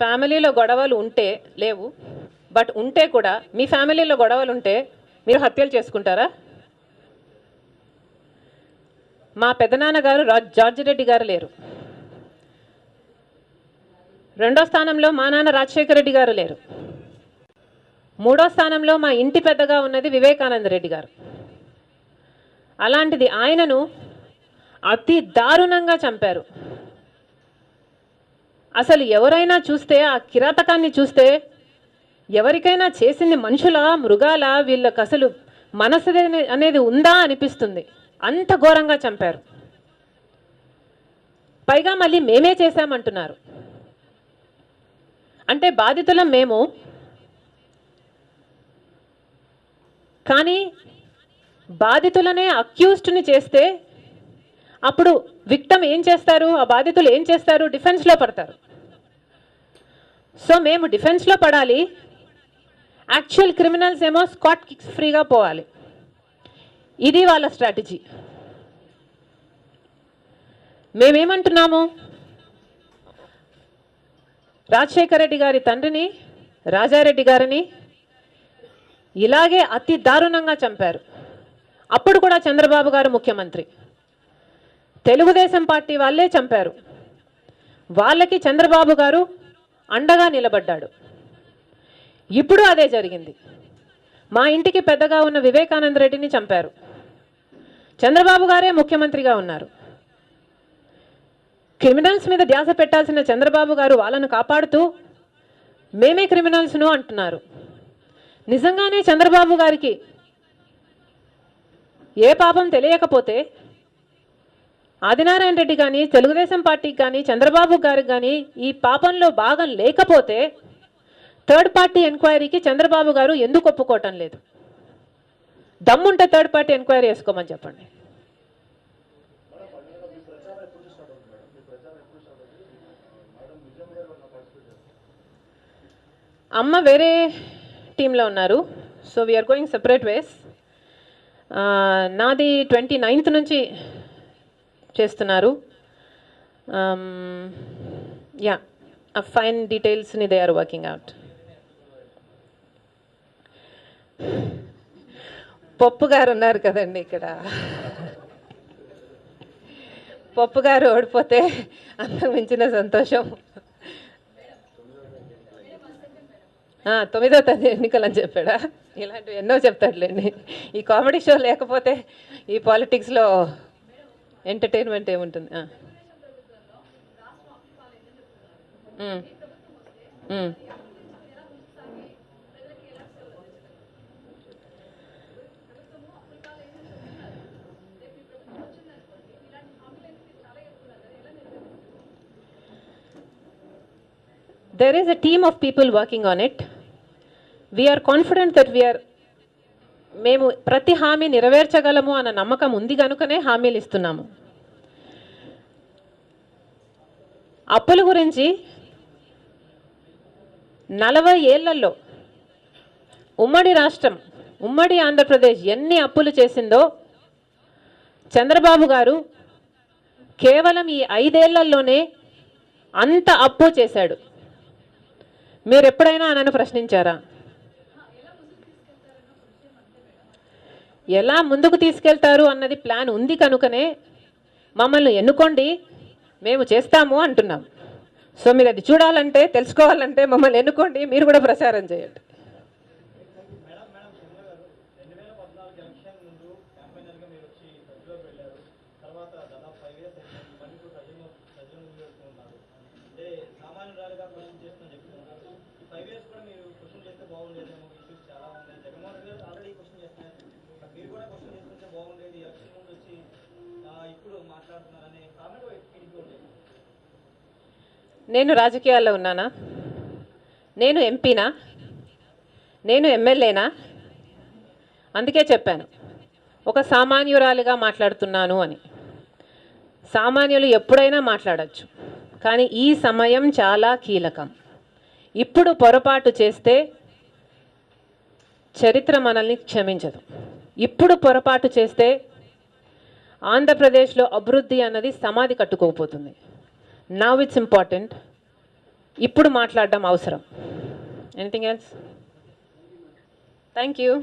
ఫ్యామిలీలో గొడవలు ఉంటే లేవు బట్ ఉంటే కూడా మీ ఫ్యామిలీలో గొడవలు ఉంటే మీరు హత్యలు చేసుకుంటారా? మా పెదనాన్నగారు రాజ్ జార్జి రెడ్డి గారు లేరు. రెండో స్థానంలో మా నాన్న రాజశేఖర రెడ్డి గారు లేరు. మూడో స్థానంలో మా ఇంటి పెద్దగా ఉన్నది వివేకానంద రెడ్డి గారు. అలాంటిది ఆయనను అతి దారుణంగా చంపారు. అసలు ఎవరైనా చూస్తే ఆ కిరాతకాన్ని చూస్తే ఎవరికైనా చేసింది మనుషుల మృగాల వీళ్ళకి అసలు మనసు అనేది ఉందా అనిపిస్తుంది. అంత ఘోరంగా చంపారు. పైగా మళ్ళీ మేమే చేశామంటున్నారు. అంటే బాధితులం మేము. కానీ బాధితులనే అక్యూస్డ్ని చేస్తే అప్పుడు విక్టమ్ ఏం చేస్తారు? ఆ బాధితులు ఏం చేస్తారు? డిఫెన్స్లో పడతారు. సో మేము డిఫెన్స్లో పడాలి. యాక్చువల్ క్రిమినల్స్ ఏమో స్కాట్ కిక్స్ ఫ్రీగా పోవాలి. ఇది వాళ్ళ స్ట్రాటజీ మేమేమంటున్నాము? రాజశేఖర రెడ్డి గారి తండ్రిని రాజారెడ్డి గారిని ఇలాగే అతి దారుణంగా చంపారు. అప్పుడు కూడా చంద్రబాబు గారు ముఖ్యమంత్రి. తెలుగుదేశం పార్టీ వాళ్ళే చంపారు. వాళ్ళకి చంద్రబాబు గారు అండగా నిలబడ్డాడు. ఇప్పుడు అదే జరిగింది. మా ఇంటికి పెద్దగా ఉన్న వివేకానంద రెడ్డిని చంపారు. చంద్రబాబు గారే ముఖ్యమంత్రిగా ఉన్నారు. క్రిమినల్స్ మీద ధ్యాస పెట్టాల్సిన చంద్రబాబు గారు వాళ్ళను కాపాడుతూ మేమే క్రిమినల్స్ను అంటున్నారు. నిజంగానే చంద్రబాబు గారికి ఏ పాపం తెలియకపోతే ఆదినారాయణ రెడ్డి కానీ తెలుగుదేశం పార్టీకి కానీ చంద్రబాబు గారికి కానీ ఈ పాపంలో భాగం లేకపోతే థర్డ్ పార్టీ ఎంక్వైరీకి చంద్రబాబు గారు ఎందుకు ఒప్పుకోవటం లేదు? దమ్ముంటే థర్డ్ పార్టీ ఎంక్వైరీ వేసుకోమని చెప్పండి. అమ్మ వేరే టీంలో ఉన్నారు. So we're going separate ways నాది ట్వంటీ నైన్త్ నుంచి చేస్తున్నారు. Yeah ah fine డీటెయిల్స్ని they are working out Pappu గారు ఉన్నారు కదండి ఇక్కడ. పప్పు గారు ఓడిపోతే అంతకు మించిన సంతోషం. తొమ్మిదో తేదీ ఎన్నికలు అని చెప్పాడా? ఇలాంటివి ఎన్నో చెప్తాడులేండి. ఈ కామెడీ షో లేకపోతే ఈ పాలిటిక్స్లో ఎంటర్టైన్మెంట్ ఏముంటుంది ఆ. ఉమ్. ఉమ్. there is a team of people working on it. We are confident that we are మేము ప్రతి హామీ నెరవేర్చగలము అన్న నమ్మకం ఉంది కనుకనే హామీలు ఇస్తున్నాము. అప్పుల గురించి నలభై ఏళ్ళలో ఉమ్మడి రాష్ట్రం ఉమ్మడి ఆంధ్రప్రదేశ్ ఎన్ని అప్పులు చేసిందో చంద్రబాబు గారు కేవలం ఈ ఐదేళ్ళలోనే అంత అప్పు చేశాడు. మీరు ఎప్పుడైనా నన్ను ప్రశ్నించారా? ఎలా ముందుకు తీసుకెళ్తారు అన్నది ప్లాన్ ఉంది కనుకనే మమ్మల్ని ఎన్నుకోండి మేము చేస్తాము అంటున్నాం. సో మీరు అది చూడాలంటే తెలుసుకోవాలంటే మమ్మల్ని ఎన్నుకోండి మీరు కూడా ప్రచారం చేయండి అంటే సామాన్యురాలుగా క్వశ్చన్ చేస్తున్నా చెప్తున్నారు ఈ ఫైవ్ ఇయర్స్ కూడా మీరు క్వశ్చన్ చేస్తే బాగుండేదేమో ఇష్యూస్ చాలా ఉన్నాయి జగన్మోహన్ రెడ్డి గారు ఆల్రెడీ క్వశ్చన్ చేస్తున్నారు బట్ మీరు కూడా క్వశ్చన్ చేసుకుంటే బాగుండేది ఎలక్షన్ ముందు వచ్చి ఆ, ఇప్పుడు మాట్లాడుతున్నారనే కామెంట్ టీడీపీ ఉండేది నేను రాజకీయాల్లో ఉన్నానా? నేను ఎంపీనా? నేను ఎమ్మెల్యేనా? అందుకే చెప్పాను. ఒక సామాన్యురాలిగా మాట్లాడుతున్నాను అని. సామాన్యులు ఎప్పుడైనా మాట్లాడచ్చు. కానీ ఈ సమయం చాలా కీలకం. ఇప్పుడు పొరపాటు చేస్తే చరిత్ర మనల్ని క్షమించదు. ఇప్పుడు పొరపాటు చేస్తే ఆంధ్రప్రదేశ్లో అభివృద్ధి అన్నది సమాధి కట్టుకోకపోతుంది. నవ్ ఇట్స్ ఇంపార్టెంట్ ఇప్పుడు మాట్లాడడం అవసరం ఎనీథింగ్ ఎల్స్ థ్యాంక్ యూ